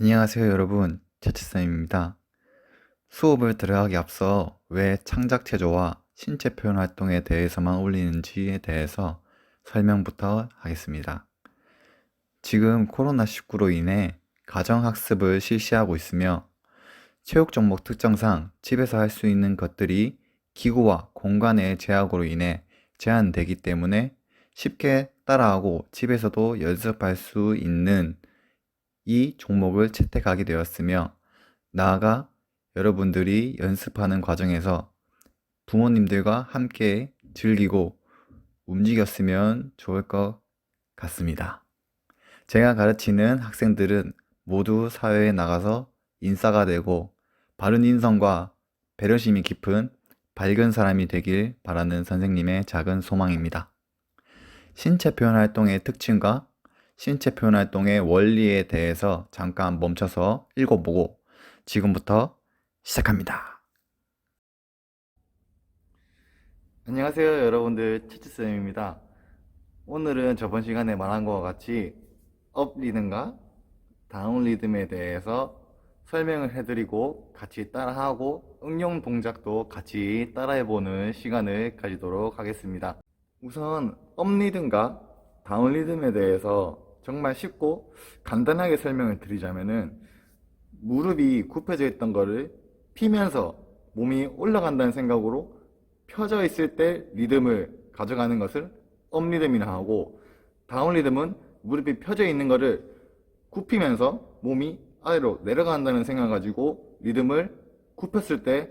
안녕하세요, 여러분. 차치쌤입니다. 수업을 들어가기 앞서 왜 창작 체조와 신체 표현 활동에 대해서만 올리는지에 대해서 설명부터 하겠습니다. 지금 코로나19로 인해 가정학습을 실시하고 있으며 체육 종목 특성상 집에서 할 수 있는 것들이 기구와 공간의 제약으로 인해 제한되기 때문에 쉽게 따라하고 집에서도 연습할 수 있는 이 종목을 채택하게 되었으며 나아가 여러분들이 연습하는 과정에서 부모님들과 함께 즐기고 움직였으면 좋을 것 같습니다. 제가 가르치는 학생들은 모두 사회에 나가서 인싸가 되고 바른 인성과 배려심이 깊은 밝은 사람이 되길 바라는 선생님의 작은 소망입니다. 신체 표현 활동의 특징과 신체 표현 활동의 원리에 대해서 잠깐 멈춰서 읽어보고 지금부터 시작합니다. 안녕하세요, 여러분들. 치치쌤입니다. 오늘은 저번 시간에 말한 것과 같이 업 리듬과 다운 리듬에 대해서 설명을 해드리고 같이 따라하고 응용 동작도 같이 따라해보는 시간을 가지도록 하겠습니다. 우선 업 리듬과 다운 리듬에 대해서 정말 쉽고 간단하게 설명을 드리자면은 무릎이 굽혀져 있던 거를 피면서 몸이 올라간다는 생각으로 펴져 있을 때 리듬을 가져가는 것을 업 리듬이라 하고 다운 리듬은 무릎이 펴져 있는 거를 굽히면서 몸이 아래로 내려간다는 생각 가지고 리듬을 굽혔을 때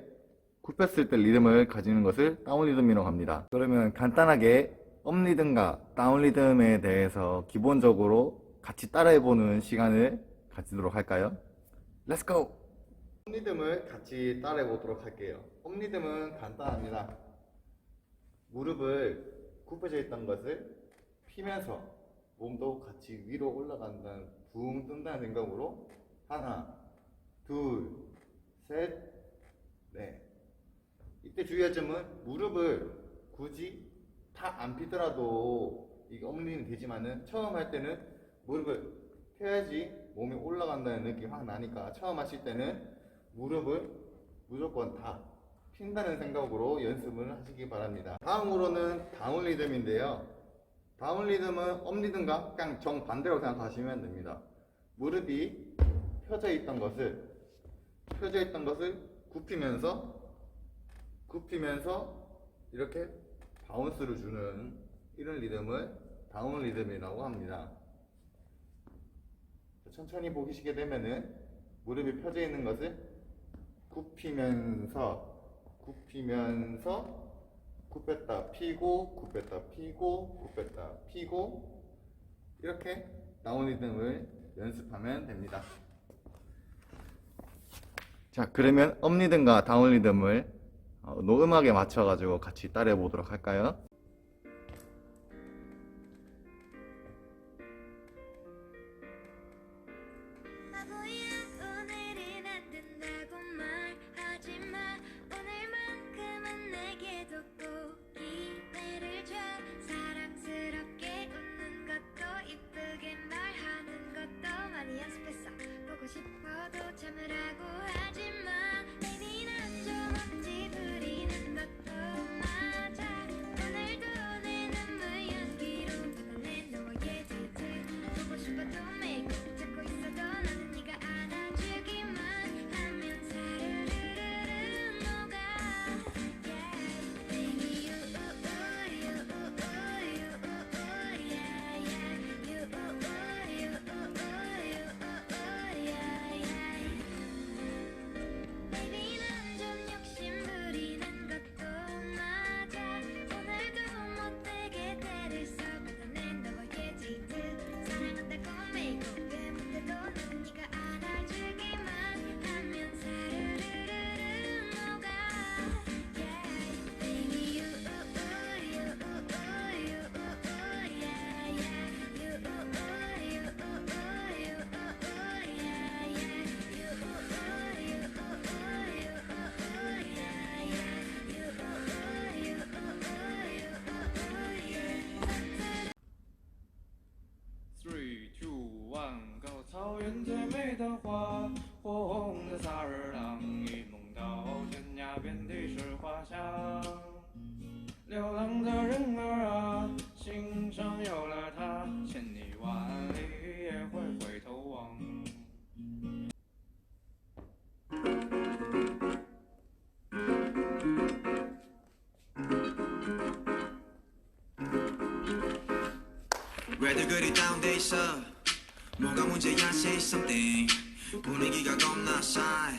굽혔을 때 리듬을 가지는 것을 다운 리듬이라고 합니다. 그러면 간단하게 업 리듬과 다운 리듬에 대해서 기본적으로 같이 따라해보는 시간을 가지도록 할까요? Let's go! 업 리듬을 같이 따라해보도록 할게요. 업 리듬은 간단합니다. 무릎을 굽혀져 있던 것을 피면서 몸도 같이 위로 올라간다는 붕 뜬다는 생각으로 하나, 둘, 셋, 넷. 이때 주의할 점은 무릎을 굳이 다 안 피더라도 이게 엉리는 되지만은 처음 할 때는 무릎을 펴야지 몸이 올라간다는 느낌이 확 나니까 처음 하실 때는 무릎을 무조건 다 핀다는 생각으로 연습을 하시기 바랍니다. 다음으로는 다운 리듬인데요. 다운 리듬은 업 리듬과 그냥 정반대로 생각하시면 됩니다. 무릎이 펴져 있던 것을 펴져 있던 것을 굽히면서 굽히면서 이렇게 바운스를 주는 이런 리듬을 다운 리듬이라고 합니다. 천천히 보시게 되면은 무릎이 펴져 있는 것을 굽히면서 굽히면서 굽혔다 피고 굽혔다 피고 굽혔다 피고 이렇게 다운 리듬을 연습하면 됩니다. 자 그러면 업 리듬과 다운 리듬을 어, 노음악에 맞춰가지고 같이 따라해 보도록 할까요? 안 된다고 是花香。流浪的人儿啊，心上有了她，千里万里也会回头望。 왜들 그리 다운돼 있어 뭐가 문제야 say something 분위기가 겁나 싸해